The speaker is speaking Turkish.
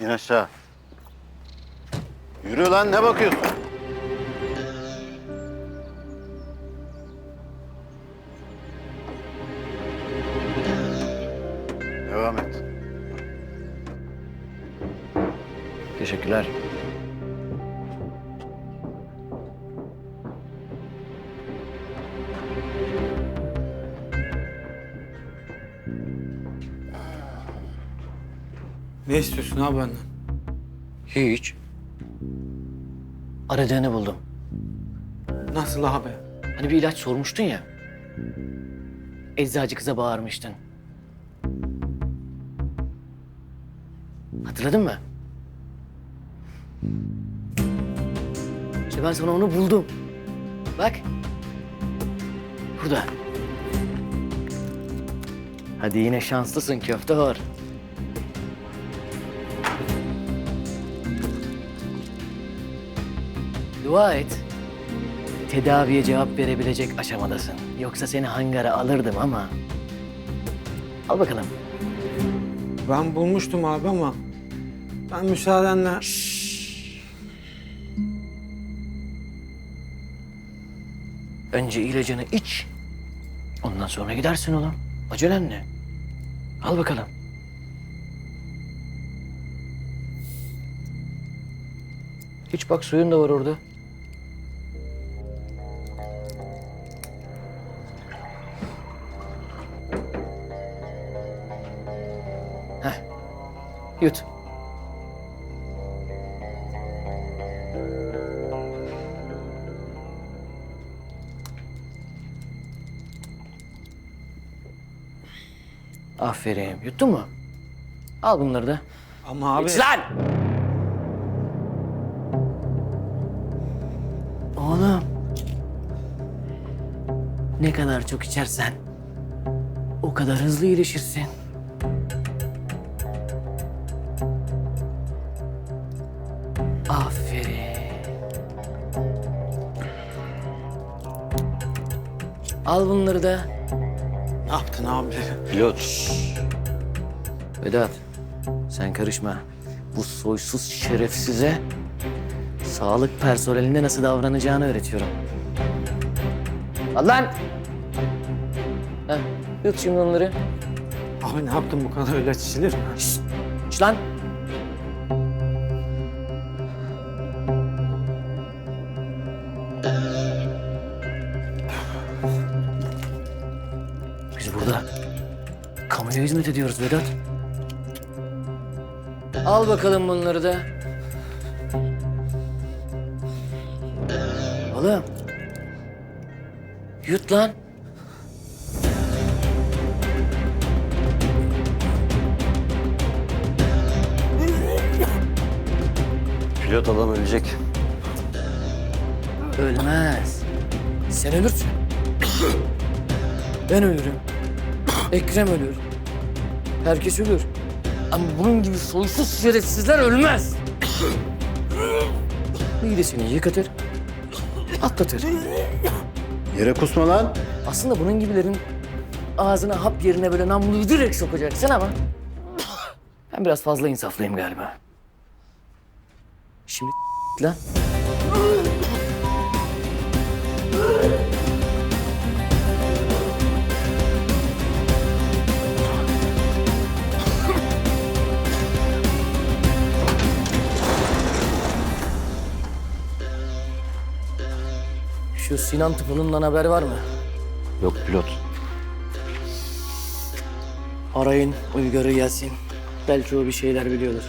İn aşağı. Yürü lan ne bakıyorsun? Devam et. Teşekkürler. Ne istiyorsun abi benden? Hiç. Aradığını buldum. Nasıl abi? Hani bir ilaç sormuştun ya. Eczacı kıza bağırmıştın. Hatırladın mı? İşte ben sana onu buldum. Bak. Burada. Hadi yine şanslısın köfte var. Dua et. Tedaviye cevap verebilecek aşamadasın. Yoksa seni hangara alırdım ama... Al bakalım. Ben bulmuştum abi ama ben müsaadenle... Önce ilacını iç. Ondan sonra gidersin oğlum. Acelen ne? Al bakalım. Hiç bak suyun da var orada. Yut. Aferin. Yuttun mu? Al bunları da. Ama abi... İç lan! Oğlum. Ne kadar çok içersen o kadar hızlı iyileşirsin. Al bunları da. Ne yaptın abi? Pilot. Vedat, sen karışma. Bu soysuz şerefsize sağlık personeline nasıl davranacağını öğretiyorum. Al lan! Heh, yut şimdi onları. Abi ne yaptın bu kadar ilaç içilir mi? Şşt, iç lan! Burada kamuya hizmet ediyoruz Vedat. Al bakalım bunları da. Oğlum. Yut lan. Pilot adam ölecek. Ölmez. Sen ölürsün. Ben ölürüm. Ekrem ölür. Herkes ölür. Ama bunun gibi soysuz şerefsizler ölmez. Midesini yıkatır. Atlatır. Yere kusma lan. Aslında bunun gibilerin ağzına hap yerine böyle namluyu direkt sokacaksın ama... Ben biraz fazla insaflıyım galiba. Şimdi lan. Şu Sinan tıpınından haber var mı? Yok pilot. Arayın, Uygar'ı gelsin. Belki o bir şeyler biliyordur.